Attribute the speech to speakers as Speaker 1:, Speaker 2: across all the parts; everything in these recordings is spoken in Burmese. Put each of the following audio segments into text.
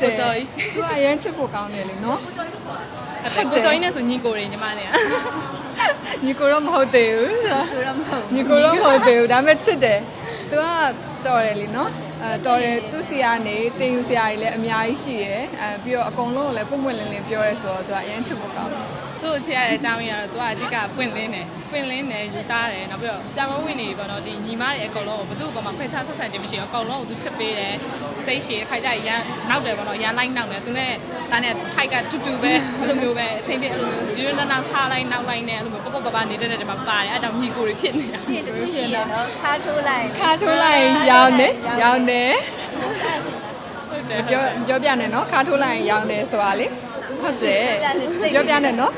Speaker 1: တယ်
Speaker 2: ကိုကျော်ကြီး
Speaker 1: သူကအရင်ချစ်ဖို့ကောင်းတယ်လေနော်
Speaker 2: ဟုတ်တယ်ကိုကျော်ကြီးနဲ့ဆိုညီကိုတွေညီမနဲ့อ่ะ
Speaker 1: ညီကိုတော့မဟုတ်သေးဘူး
Speaker 3: ဆိုတော့မဟုတ်
Speaker 1: ညီကိုတော့မဟုတ်သေးဘူးဒါပေမဲ့ချစ်တယ်သူကတော်တယ်လीနော်အဲတော်တယ်သူစီကနေတင်ယူစရာကြီးလည်းအများကြီးရှိရယ်အဲပြီးတော့အကုန်လုံးကိုလည်းပွင့်ပွင့်လင်းလင်းပြောရဲဆိုတော့သူကအရင်ချစ်ဖို့ကောင်းတယ်
Speaker 2: သူ့ကိုချစ်ရတဲ့အကြောင်းရင်းကတော့သူကအဓိကပွင့်လင်းတယ်ပွင့်လင်းတယ်ယူသားတယ်နောက်ပြီးတော့ပြောင်းဝင်နေပေါ့နော်ဒီညီမတွေအကုန်လုံးကိုဘသူ့ဘာမှခွဲခြားဆက်ဆံခြင်းမရှိဘူးအကုန်လုံးကိုသူချစ်ပေးတယ်စိတ်ရှည်ခိုက်ကြရန်နောက်တယ်ပေါ့နော်ရန်လိုက်နောက်တယ်သူနဲ့တာနဲ့ထိုက်ကတူတူပဲအဲ့လိုမျိုးပဲအချိန်ပြည့်အဲ့လိုမျိုးယူရနာစားလိုက်နောက်လိုက်နဲ့အဲ့လိုမျိုးပပပပနေတဲ့တဲ့မှာပါတယ်အဲ့ကြောင့်ညီကိုတွေဖြစ်နေတာ
Speaker 3: ပြည့်တစ်ခုရှိရတော့ခါထိုးလိုက်
Speaker 1: ခါထိုးလိုက်ရင်ရောင်းတယ်ရောင်းတယ်
Speaker 2: ဟုတ်တယ်
Speaker 1: ပြောပြောပြနေနော်ခါထိုးလိုက်ရင်ရောင်းတယ်ဆိုတာလေဟုတ်တယ်ပြောပြနေနော်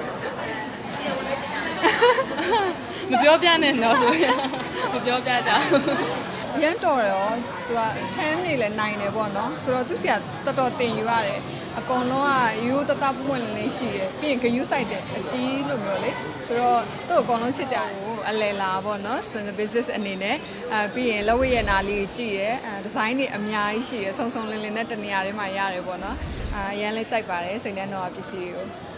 Speaker 2: မပြောပြနဲ့တော့ဆိုရင်မပြောပြကြဘူး
Speaker 1: ရမ်းတော်ရောသူကထမ်းနေလဲနိုင်တယ်ပေါ့နော်ဆိုတော့သူစီကတော်တော်တင်ယူရတယ်အကုန်လုံးကရိုးတတပွင့်လင်းလေးရှိရယ်ပြီးရင်ဂယူးဆိုင်တယ်အကြီးလိုမျိုးလေဆိုတော့သူ့အကုန်လုံးချစ်ကြတယ်အလဲလာပေါ့နော် sponsor business အနေနဲ့အဲပြီးရင်လက်ဝဲရနာလေးကြည့်ရယ်အဲဒီဇိုင်းတွေအများကြီးရှိရယ်ဆုံဆုံလင်းလင်းနဲ့တနေရာတွေမှာရတယ်ပေါ့နော်အဲရမ်းလဲကြိုက်ပါတယ်စိတ်နှံတော်ပစ္စည်းကို
Speaker 2: အဲ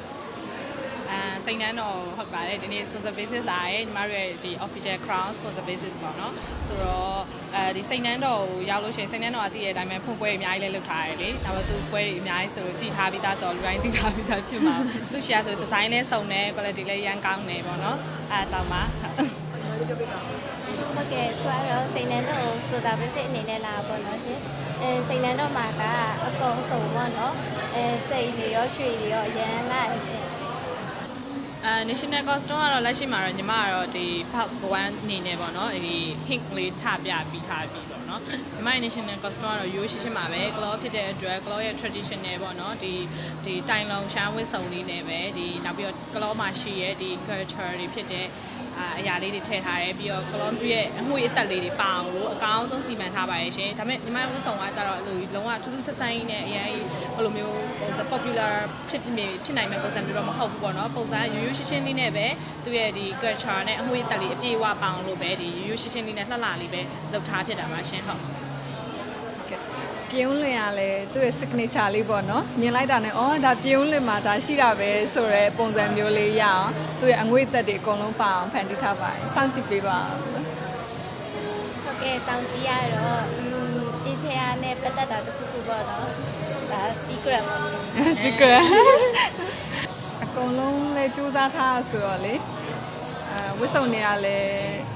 Speaker 2: စိတ်နှမ်းတော့ဟုတ်ပါတယ်ဒီနေ့ sponsor basis လာရဲညီမတို့ရဲ့ဒီ official crown sponsor basis ပေါ့နော်ဆိုတော့အဲဒီစိတ်နှမ်းတော့ကိုရောက်လို့ရှိရင်စိတ်နှမ်းတော့အတည်ရဲ့အတိုင်းပဲဖွင့်ပွဲအများကြီးလည်းလုပ်ထားရတယ်လေဒါပေမဲ့သူပွဲတွေအများကြီးဆိုလို့ကြည်ထားပြီးသားဆိုတော့လူတိုင်းသိထားပြီးသားဖြစ်မှာသူရှာဆို design လည်းစုံတယ် quality လည်းရမ်းကောင်းတယ်ပေါ့နော်အဲအကြောင်းပါ
Speaker 3: ဟုတ်ကဲ့သူကတော့စိတ်နှံတော့ဆိုတာပဲစိတ်အနေနဲ့လာပေါ့နော်ရှင်အဲစိတ်နှံတော့မှာကအကုန်စုံပေါ့နော်အဲစိတ်နေရောရွှေတွေရောအရန်လာရရှင်
Speaker 2: အဲ national costume ကတော့လက်ရှိမှာတော့ညီမကတော့ဒီဘဝအနေနဲ့ပေါ့နော်ဒီ pink လေးထပြပြီးထားပြီးပေါ့နော်ညီမရဲ့ national costume ကတော့ရိုးရှင်းရှင်းပါပဲ claw ဖြစ်တဲ့အတွက် claw ရဲ့ traditional ပေါ့နော်ဒီဒီတိုင်လုံးရှမ်းဝတ်စုံလေးနဲ့ပဲဒီနောက်ပြီးတော့ claw မှာရှိရဲ့ဒီ culture တွေဖြစ်တဲ့ အာအရာလေးတွေထည့်ထားတယ်ပြီးတော့ claw ရဲ့အငွေအသက်လေးတွေပါအောင်လို့အကောင်းဆုံးစီမံထားပါရဲ့ရှင်ဒါပေမဲ့ညီမရဲ့ဝတ်စုံကကြတော့အဲ့လိုလုံးဝထူးထူးဆန်းဆန်းကြီးနဲ့အရင်အဲ့လိုမျိုး popular ဖြစ်ဖြစ်နိုင်မဲ့ပုံစံမျိုးတော့မဟုတ်ဘူးပေါ့နော်ပုံစံရိုးရိုးရှင်းရှင်းလေးနဲ့ပဲသူ့ရဲ့ဒီ culture နဲ့အငွေအသက်လေးအပြည့်အဝပါအောင်လို့ပဲဒီရိုးရိုးရှင်းရှင်းလေးနဲ့လှလှလေးပဲလုပ်ထားဖြစ်တာပါရှင်ဟုတ်
Speaker 1: ပြုံးလင်ရလဲသူ့ရဲ့ signature လေးပေါ့နော်မြင်လိုက်တာနဲ့အော်ဒါပြုံးလင်မှာဒါရှိတာပဲဆိုတော့ပုံစံမျိုးလေးရအောင်သူ့ရဲ့အငွေ့သက်တွေအကုန်လုံးပါအောင်ဖန်တီးထားပါတယ်စောင့်ကြည့်ပေးပါဦး
Speaker 3: ဟုတ်ကဲ့တောင်းကြည့်ရတော့อืมဒီဖျားနဲ့ပတ်သက်တာတစ်ခုခုပေါ့နော်ဒါ secret ပေါ့
Speaker 1: secret အကုန်လုံးလဲစူးစမ်းထားဆိုတော့လေအဲ ဝစ်စုံတွေကလည်း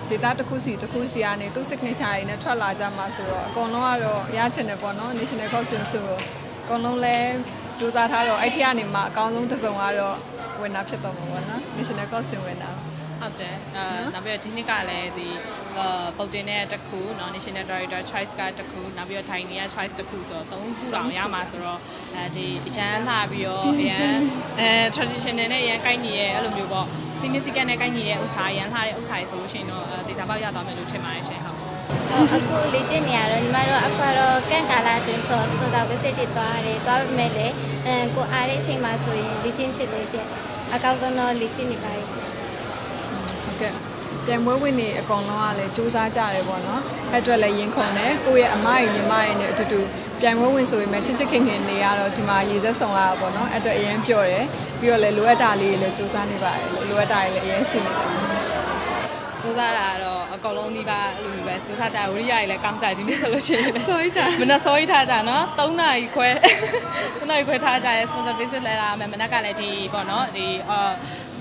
Speaker 1: ဒေတာတစ်ခုစီတစ်ခုစီကနေသူ့ signature တွေနဲ့ထွက်လာကြမှာဆိုတော့အကုန်လုံးကတော့ရချင်တယ်ပေါ့နော် national costume ဆိုတော့အကုန်လုံးလဲစူးစမ်းထားတော့အဲ့ထက်ကနေမှအကောင်းဆုံးတစ်စုံကတော့ winner ဖြစ်တော့မှာပေါ့နော် national costume winner
Speaker 2: ဟုတ်တယ်အဲနောက်ပြီးတော့ဒီနှစ်ကလည်းဒီအာပုတ်တင်တဲ့တစ်ခုเนาะ National Director Choice ကတစ်ခုနောက်ပြီးတော့ Thai နေရ Choice တစ်ခုဆိုတော့၃ခုတောင်ရမှာဆိုတော့အဲဒီအရန်လာပြီးတော့အရန်အဲ traditional နဲ့အရန်ကိုက်ညီရဲ့အဲ့လိုမျိုးပေါ့ significant နဲ့ကိုက်ညီရဲ့ဥစ္စာအရန်လာတဲ့ဥစ္စာတွေဆိုလို့ရှိရင်တော့ဒေတာပေါက်ရသွားမယ်လို့ထင်ပါတယ်ရှင်ဟုတ်
Speaker 3: အခုလေ့ကျင့်နေရတော့ညီမတို့အခုတော့ကန့်ကာလာတွင်ဆိုဆိုတာပဲစိတ်တည်သွားတယ်သွားပေမဲ့လည်းအဲကိုအားတဲ့အချိန်မှာဆိုရင်လေ့ကျင့်ဖြစ်တယ်ရှင်အကောင်းဆုံးတော့လေ့ကျင့်နေပါရဲ့ရှင်
Speaker 1: ဟုတ် ကဲ့ပြန်ပွဲဝင်နေအကောင်လုံးကလည်းစူးစမ်းကြတယ်ပေါ့နော်အဲ့အတွက်လည်းရင်ခုန်တယ်ကိုယ့်ရဲ့အမရဲ့ညီမရဲ့နဲ့အတူတူပြန်ပွဲဝင်ဆိုရင်လည်းချစ်ချစ်ခင်ခင်နေရတော့ဒီမှာရေစက်ဆောင်လာတာပေါ့နော်အဲ့အတွက်အရင်ပြော့တယ်ပြီးတော့လည်းလိုအပ်တာလေးတွေလည်းစူးစမ်းနေပါတယ်လိုအပ်တာတွေလည်းအရင်ရှိနေတယ်
Speaker 2: စူးစမ်းတာကတော့အကောင်လုံးဒီပါအဲ့လိုမျိုးပဲစူးစမ်းကြဝိရိယတွေလည်းကောင်းကြဒီနေ့ဆိုလို့ရှိရင်
Speaker 1: ဆိုရတာ
Speaker 2: မနက်စောကြီးထားကြနော်3နာရီခွဲ3နာရီခွဲထားကြရဲ sponsor basis လဲလာမယ်မနက်ကလည်းဒီပေါ့နော်ဒီအာ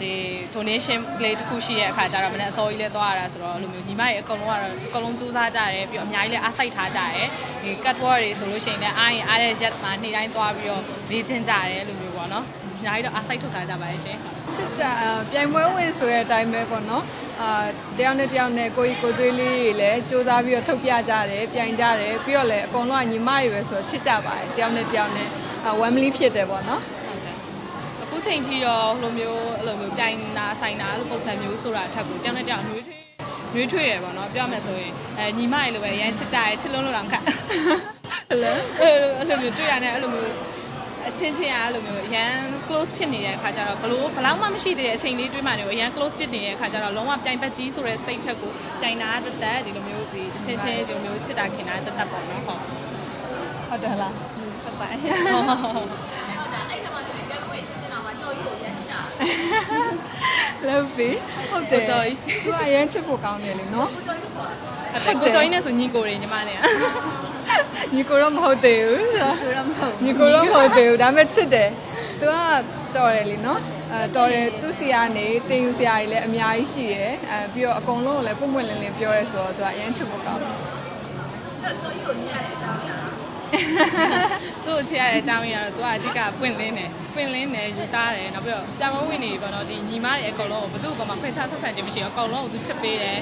Speaker 2: ဒီ donation လေးတစ်ခုရှိတဲ့အခါကျတော့မနက်အစောကြီးလဲသွားရတာဆိုတော့အဲ့လိုမျိုးညီမတွေအကုန်လုံးကတော့အကုန်လုံးစူးစမ်းကြတယ်ပြီးတော့အများကြီးလည်းအားစိုက်ထားကြတယ်ဒီ cut work တွေဆိုလို့ရှိရင်လည်းအားရင်အားတဲ့ရက်မှာနေ့တိုင်းသွားပြီးတော့လေ့ကျင့်ကြတယ်အဲ့လိုမျိုး ပေါ့နော်အများကြီးတော့အားစိုက်ထုတ်ထားကြပါရဲ့ရှင်
Speaker 1: ချစ်ကြအာပြန်ပွဲဝင်ဆိုတဲ့အတိုင်းပဲပေါ့နော်အာတယောက်နဲ့တယောက်နဲ့ကိုကြီးကိုသွေးလေးတွေလည်းစူးစမ်းပြီးတော့ထုတ်ပြကြတယ်ပြိုင်ကြတယ်ပြီးတော့လည်းအကုန်လုံးကညီမတွေပဲဆိုတော့ချစ်ကြပါတယ်တယောက်နဲ့တယောက်နဲ့အာ family ဖြစ်တယ်ပေါ့နော်
Speaker 2: ဟုတ်တယ်အခုချိန်ကြီးတော့ဟိုလိုမျိုးအဲ့လိုမျိုးတိုင်နာဆိုင်နာအဲ့လိုပုံစံမျိုးဆိုတာအထက်ကိုတောင်းနဲ့တောင်းနှွေးထွေးနှွေးထွေးရယ်ပေါ့နော်ပြောမယ်ဆိုရင်အဲညီမရေလိုပဲရမ်းချစ်ကြရဲချစ်လုံးလို့တော့ခက်
Speaker 1: ဟုတ်လား
Speaker 2: အဲ့လိုအဲ့လိုမျိုးတွေ့ရတယ်အဲ့လိုမျိုး အချင်းချင်းအားအဲ့လိုမျိုးရန် close ဖြစ်နေတဲ့အခါကျတော့ဘလို့ဘလောက်မှမရှိသေးတဲ့အချိန်လေးတွေ့မှနေကိုရန် close ဖြစ်နေတဲ့အခါကျတော့လုံးဝပြိုင်ပတ်ကြီးဆိုတဲ့စိတ်ထက်ကိုပြိုင်တာတသက်ဒီလိုမျိုးဒီအချင်းချင်းဒီလိုမျိုးချစ်တာခင်တာတသက်ပေါ့နော်ဟုတ်
Speaker 1: ဟုတ်တယ်လား
Speaker 3: ဟုတ်ပါတယ်
Speaker 1: လောက်ပြီဟုတ်တယ်
Speaker 2: ကိုကျော်ကြီး
Speaker 1: သူကအရင်ချစ်ဖို့ကောင်းတယ်လေနော်
Speaker 2: အဲ့ဒါကိုကျော်ကြီးနဲ့ဆိုညီကိုတွေညီမနဲ့
Speaker 1: ညီကိုတော့မဟုတ်သေးဘူးဆိုတော့
Speaker 3: သူတော့မဟုတ်
Speaker 1: ညီကိုတော့မဟုတ်သေးဘူးဒါပေမဲ့ချစ်တယ်သူကတော်တယ်လीနော်အဲတော်တယ်သူစီကနေတင်ယူစရာတွေလည်းအများကြီးရှိရယ်အဲပြီးတော့အကုန်လုံးကိုလည်းပုံပွင့်လင်းလင်းပြောရဲဆိုတော့သူကအရင်ချစ်ဖို့ကောင်းတယ်
Speaker 2: သူ့ကိုချစ်ရတဲ့အကြောင်း ကြီးကတော့သူကအဓိကပွင့်လင်းတယ်ပွင့်လင်းတယ်ယူသားတယ်နောက်ပြီးတော့ပြမဝင်နေပေါ့နော်ဒီညီမတွေအကုန်လုံးကိုဘသူ့ဘာမှခွဲခြားဆက်ဆံခြင်းမရှိဘူးအကုန်လုံးကိုသူချစ်ပေးတယ်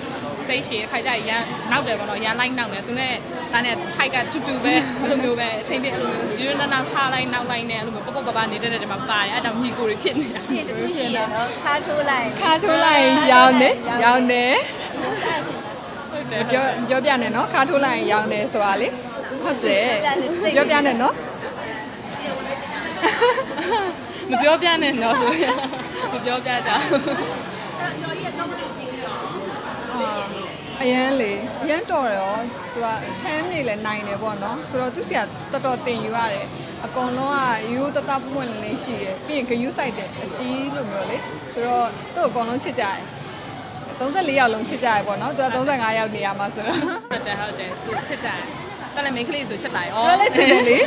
Speaker 2: စိတ်ရှည်ခိုက်ကြရန်နောက်တယ်ပေါ့နော်ရန်လိုက်နောက်တယ်သူနဲ့တာနဲ့ထိုက်ကတူတူပဲအဲ့လိုမျိုးပဲအချိန်ပြည့်အဲ့လိုမျိုးယူရနောက်စားလိုက်နောက်လိုက်နဲ့အဲ့လိုမျိုးပေါ့ပေါ့ပါပါနေတဲ့တဲ့မှာပါတယ်အဲ့ဒါကြောင့်ညီကိုတွေဖြစ်နေတာ
Speaker 3: ပြည့်တူရှိရတော့ခါထိုးလိုက်
Speaker 1: ခါထိုးလိုက်ရင်ရောင်းတယ်ရောင်းတယ်
Speaker 2: ဟုတ်တယ်
Speaker 1: ပြောပြောပြနေနော်ခါထိုးလိုက်ရင်ရောင်းတယ်ဆိုတာလေဟုတ်တယ်ပြောပြနေနော်
Speaker 2: မပြောပြနဲ့တော့ဆိုရင်မပြောပြကြ
Speaker 1: အရန်လေအရန်တော်တယ်ရောသူကထမ်းနေလဲနိုင်တယ်ပေါ့နော်ဆိုတော့သူစီကတော်တော်တင်ယူရတယ်အကောင်လုံးကရိုးတတပွင့်လင်းလေးရှိတယ်ပြီးရင်ဂယူးဆိုင်တယ်အကြီးလိုမျိုးလေဆိုတော့သူ့အကောင်လုံးချစ်ကြတယ်34ယောက်လုံးချစ်ကြရပေါ့နော်သူက35ယောက်နေရမှာဆိုတော့
Speaker 2: ဟုတ်တယ်ဟုတ်တယ်သူချစ်ကြတယ်တော်လည်းမိန်းကလေးဆိုချစ်လိုက်ဩ
Speaker 1: တော်လည်းချစ်တယ်လေ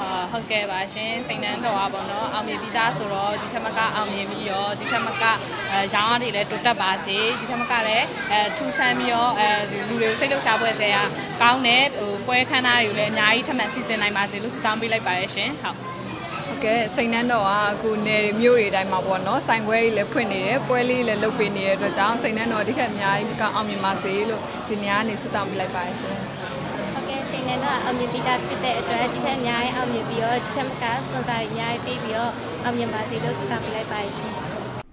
Speaker 2: အာဟုတ်ကဲ့ပါရှင်စိန်နှန်းတော်ပါပေါ့နော်အောင်မြင်ပြီးသားဆိုတော့ဒီထက်မကအောင်မြင်ပြီးရောဒီထက်မကအဲရောင်းရည်လည်းတိုးတက်ပါစေဒီထက်မကလည်းအဲထူဆန်းပြီးရောအဲလူတွေကိုစိတ်လှုပ်ရှားပွဲဆဲရကောင်းတဲ့ဟိုပွဲခန်းသားတွေကိုလည်းအများကြီးထပ်မံစီစဉ်နိုင်ပါစေလို့ဆုတောင်းပေးလိုက်ပါရရှင်ဟုတ်
Speaker 1: ဟုတ်ကဲ့စိန်နှန်းတော်ကအခုနယ်တွေမြို့တွေအတိုင်းမှာပေါ့နော်ဆိုင်ပွဲကြီးလည်းဖွင့်နေတယ်ပွဲလေးလည်းလုပ်ပေးနေတဲ့အတွက်ကြောင့်စိန်နှန်းတော်ဒီခက်အများကြီးကအောင်မြင်ပါစေလို့ဒီနေ့ကနေဆုတောင်းပေးလိုက်ပါရှင်
Speaker 3: ဟုတ်ကဲ့စိတ် နဲ့တော့အောင်မြင်ပြီးသားဖြစ်တဲ့အတွက်ဒီထက်အများကြီးအောင်မြင်ပြီးတော့ဒီထက်မကစပွန်ဆာတွေအများကြီးပေးပြီးတော့အောင်မြင်ပါစေလို့ဆုတောင်းပေးလိုက်ပါရှင်